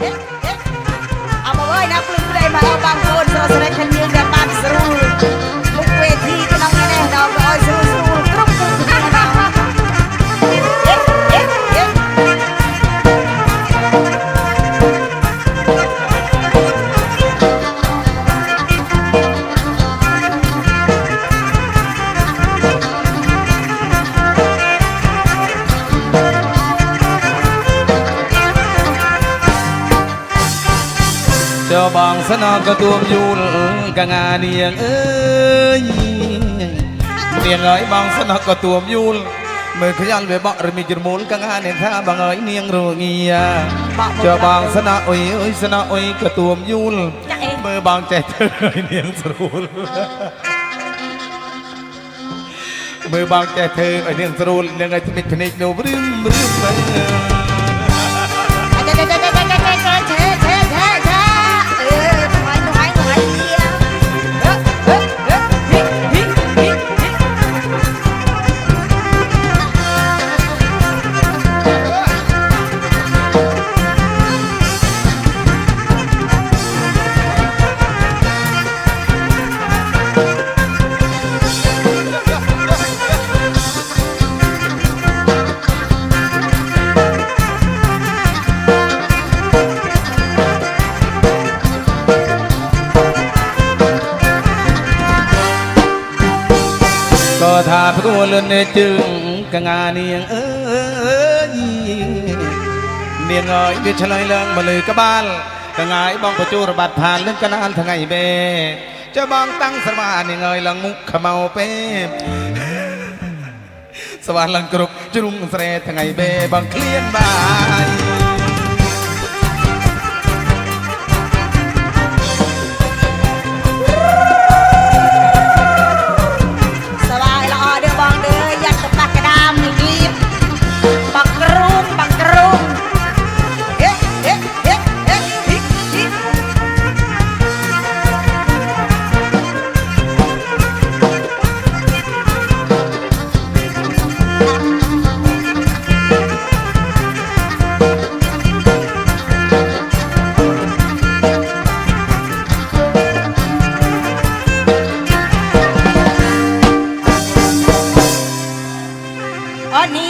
Yeah. បងស្នងក៏ទួមយូលកងានាងអើយនាងអើយបងស្នងក៏ទួមយូលមើលខ្យល់វាបក់រមីជ្រមូលកង្ហានាងថាបងអើយនាងរងាចុះបងស្នងអុយអុយស្នងអុយក៏ទួមយូលមើលបងចេះធ្វើឲ្យនាងស្រួលមើលបងចេះធ្វើឲ្យនាងស្រួលនាងឲ្យស្មិចភ្នែកនោះរឹមរឹមមើល ផ្គលនៅជើងកងានាងអើយនាងអើយវាឆ្លើយឡើងមកលើក្បាលកងាយបងបញ្ជូរបាត់ផាននឹងកណានថ្ងៃបេចុះបងតាំងស្រមានាងអើយឡើងមុខខ្មៅពេស្វាឡើងគ្រប់ជ្រុងស្រែថ្ងៃបេបងឃ្លានបាយ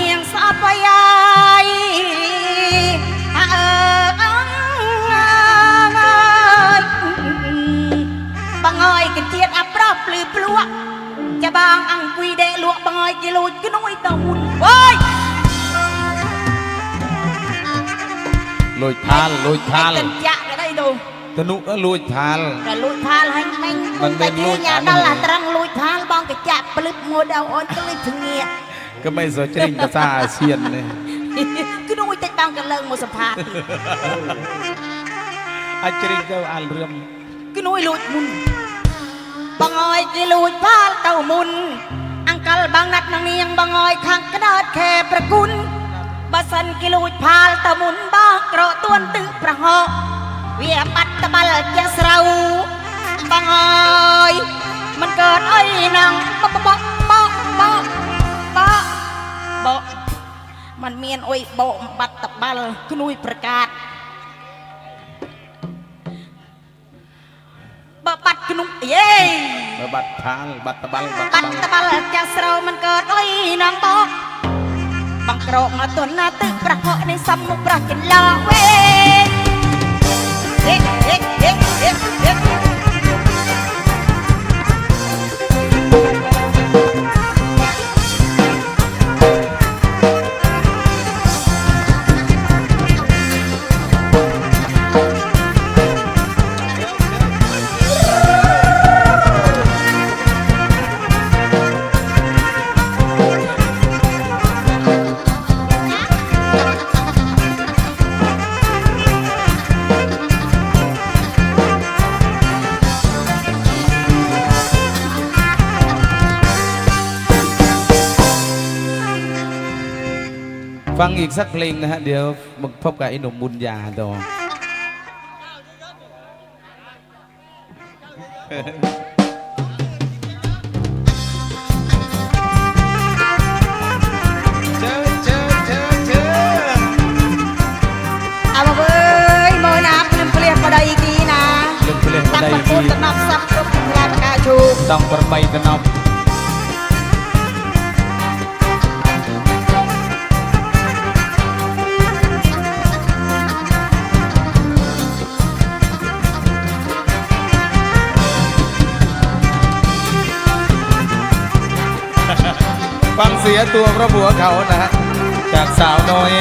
នាងស្អប់យាយអើអងបងអើយកញ្ជាតិអាប្រុសភ្លឺភ្លក់ចាបងអង្គុយដេកលក់បងអើយគេលួចក្នួយតមុនអើយលួចថាលលួចថាលកញ្ចាក់ក្ដីដូងធនុក៏លួចថាលក៏លួចថាលហើយមិញមិនមានលួចដល់អាត្រឹងលួចថាលបងកញ្ចាក់ភ្លឹបមួយដល់អូនទៅលួចជំនៀក ក៏មិនសូវជ្រេងភាសាអាស៊ាននេះគឺនោះតិចបាំងកលើងមកសម្ភារទៀតអាចជ្រេងទៅអាលរឿមគឺនោះលួចមុនបងអើយគេលួចផាលទៅមុន អង្កលបងណាត់នឹងនាងបងអើយខាងក្តើតខែប្រគុណបើសិនគេលួចផាលទៅមុនបោះក្រទួនទឹកប្រហោវាបាត់ត្បាល់ជាស្រូវបងអើយមិនកើតអីនឹងបបបប បោកมันមានអុយបោកបាត់តបាល់គនួយប្រកាសបើបាត់ក្នុងយេបើបាត់ផាលបាត់តបាល់បាត់បាត់តបាល់ចាស់ស្រោមិនកើតអុយនងបោកបង្ក្រោកមកទន់ណាទឹកប្រកបនេះសំមុខប្រកចន្លងវេ ฟังอีกสักเพลงนะฮะ เดี๋ยวมาพบกับไอ้หนุ่มบุญญาต่อดอต้องไปตะนอ ណប់ฟังเสียตัวพระบัวเขานะ จากสาวน้อย